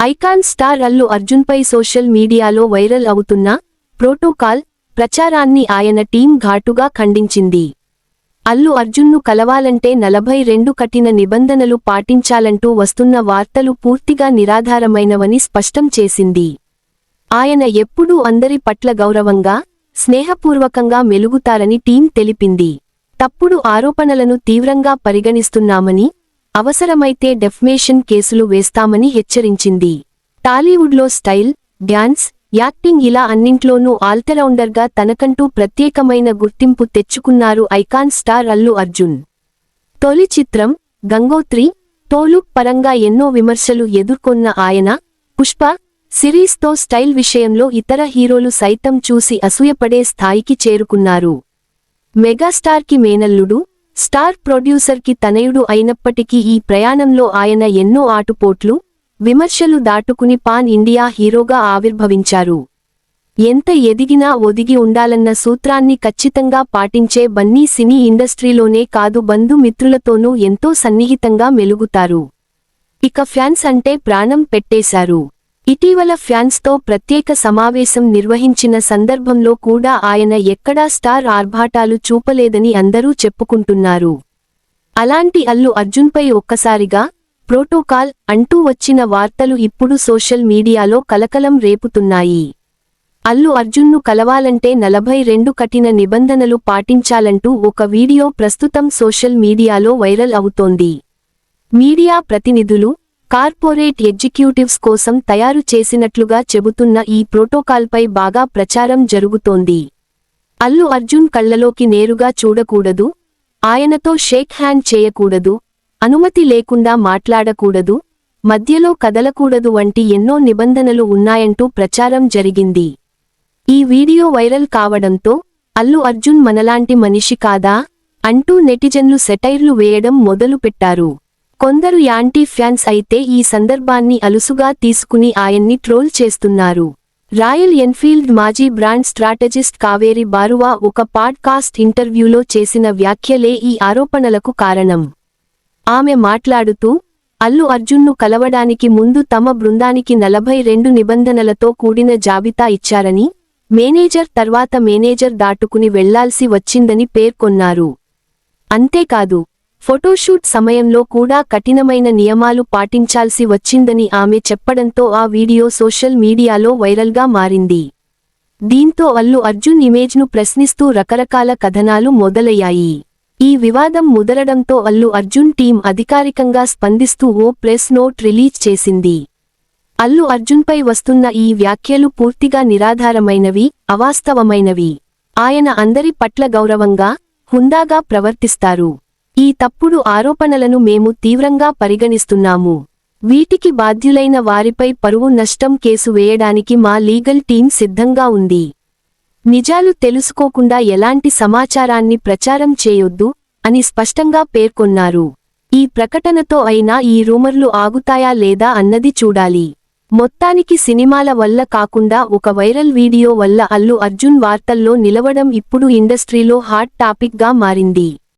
Icon star Allu అర్జున్పై social మీడియాలో viral అవుతున్న ప్రోటోకాల్ ప్రచారాన్ని ఆయన టీం ఘాటుగా ఖండించింది. అల్లు అర్జున్ను కలవాలంటే నలభై రెండు కఠిన నిబంధనలు పాటించాలంటూ వస్తున్న వార్తలు పూర్తిగా నిరాధారమైనవని స్పష్టం చేసింది. ఆయన ఎప్పుడూ అందరి పట్ల గౌరవంగా స్నేహపూర్వకంగా మెలుగుతారని టీం తెలిపింది. తప్పుడు ఆరోపణలను తీవ్రంగా పరిగణిస్తున్నామని అవసరమైతే డెఫ్మేషన్ కేసులు వేస్తామని హెచ్చరించింది. టాలీవుడ్లో స్టైల్ డ్యాన్స్ యాక్టింగ్ ఇలా అన్నింట్లోనూ ఆల్టరౌండర్గా తనకంటూ ప్రత్యేకమైన గుర్తింపు తెచ్చుకున్నారు ఐకాన్ స్టార్ అల్లు అర్జున్. తొలి చిత్రం గంగోత్రి తోలుక్ పరంగా ఎన్నో విమర్శలు ఎదుర్కొన్న ఆయన పుష్ప సిరీస్తో స్టైల్ విషయంలో ఇతర హీరోలు సైతం చూసి అసూయపడే స్థాయికి చేరుకున్నారు. మెగాస్టార్కి మేనల్లుడు స్టార్ ప్రొడ్యూసర్కి తనయుడు అయినప్పటికీ ఈ ప్రయాణంలో ఆయన ఎన్నో ఆటుపోట్లు విమర్శలు దాటుకుని పాన్ ఇండియా హీరోగా ఆవిర్భవించారు. ఎంత ఎదిగినా ఒదిగి ఉండాలన్న సూత్రాన్ని ఖచ్చితంగా పాటించే బన్నీ సినీ ఇండస్ట్రీలోనే కాదు బంధుమిత్రులతోనూ ఎంతో సన్నిహితంగా మెలుగుతారు. ఇక ఫ్యాన్స్ అంటే ప్రాణం పెట్టేశారు. ఇటీవల ఫ్యాన్స్తో ప్రత్యేక సమావేశం నిర్వహించిన సందర్భంలో కూడా ఆయన ఎక్కడా స్టార్ ఆర్భాటాలు చూపలేదని అందరూ చెప్పుకుంటున్నారు. అలాంటి అల్లు అర్జున్పై ఒక్కసారిగా ప్రోటోకాల్ అంటూ వచ్చిన వార్తలు ఇప్పుడు సోషల్ మీడియాలో కలకలం రేపుతున్నాయి. అల్లు అర్జున్ను కలవాలంటే నలభై రెండు కఠిన నిబంధనలు పాటించాలంటూ ఒక వీడియో ప్రస్తుతం సోషల్ మీడియాలో వైరల్ అవుతోంది. మీడియా ప్రతినిధులు కార్పొరేట్ ఎగ్జిక్యూటివ్స్ కోసం తయారు చేసినట్లుగా చెబుతున్న ఈ ప్రోటోకాల్పై బాగా ప్రచారం జరుగుతోంది. అల్లు అర్జున్ కళ్ళలోకి నేరుగా చూడకూడదు. ఆయనతో షేక్ హ్యాండ్ చేయకూడదు. అనుమతి లేకుండా మాట్లాడకూడదు. మధ్యలో కదలకూడదు వంటి ఎన్నో నిబంధనలు ఉన్నాయంటూ ప్రచారం జరిగింది. ఈ వీడియో వైరల్ కావడంతో అల్లు అర్జున్ మనలాంటి మనిషి కాదా? అంటూ నెటిజన్లు సెటైర్లు వేయడం మొదలుపెట్టారు. కొందరు యాంటీ ఫ్యాన్స్ అయితే ఈ సందర్భాన్ని అలుసుగా తీసుకుని ఆయన్ని ట్రోల్ చేస్తున్నారు. రాయల్ ఎన్ఫీల్డ్ మాజీ బ్రాండ్ స్ట్రాటజిస్ట్ కావేరి బారువా ఒక పాడ్కాస్ట్ ఇంటర్వ్యూలో చేసిన వ్యాఖ్యలే ఈ ఆరోపణలకు కారణం. ఆమె మాట్లాడుతూ అల్లు అర్జున్ను కలవడానికి ముందు తమ బృందానికి నలభై రెండు నిబంధనలతో కూడిన జాబితా ఇచ్చారని మేనేజర్ తర్వాత మేనేజర్ దాటుకుని వెళ్ళాల్సి వచ్చిందని పేర్కొన్నారు. అంతేకాదు ఫోటోషూట్ సమయంలో కూడా కఠినమైన నియమాలు పాటించాల్సి వచ్చిందని ఆమె చెప్పడంతో ఆ వీడియో సోషల్ మీడియాలో వైరల్గా మారింది. దీంతో అల్లు అర్జున్ ఇమేజ్ను ప్రశ్నిస్తూ రకరకాల కథనాలు మొదలయ్యాయి. ఈ వివాదం ముదరడంతో అల్లు అర్జున్ టీం అధికారికంగా స్పందిస్తూ ఓ ప్రెస్ నోట్ రిలీజ్ చేసింది. అల్లు అర్జున్పై వస్తున్న ఈ వ్యాఖ్యలు పూర్తిగా నిరాధారమైనవి అవాస్తవమైనవి. ఆయన అందరి పట్ల గౌరవంగా హుందాగా ప్రవర్తిస్తారు. ఈ తప్పుడు ఆరోపణలను మేము తీవ్రంగా పరిగణిస్తున్నాము. వీటికి బాధ్యులైన వారిపై పరువు నష్టం కేసు వేయడానికి మా లీగల్ టీం సిద్ధంగా ఉంది. నిజాలు తెలుసుకోకుండా ఎలాంటి సమాచారాన్ని ప్రచారం చేయొద్దు అని స్పష్టంగా పేర్కొన్నారు. ఈ ప్రకటనతో అయినా ఈ రూమర్లు ఆగుతాయా లేదా అన్నది చూడాలి. మొత్తానికి సినిమాల వల్ల కాకుండా ఒక వైరల్ వీడియో వల్ల అల్లు అర్జున్ వార్తల్లో నిలవడం ఇప్పుడు ఇండస్ట్రీలో హాట్ టాపిక్గా మారింది.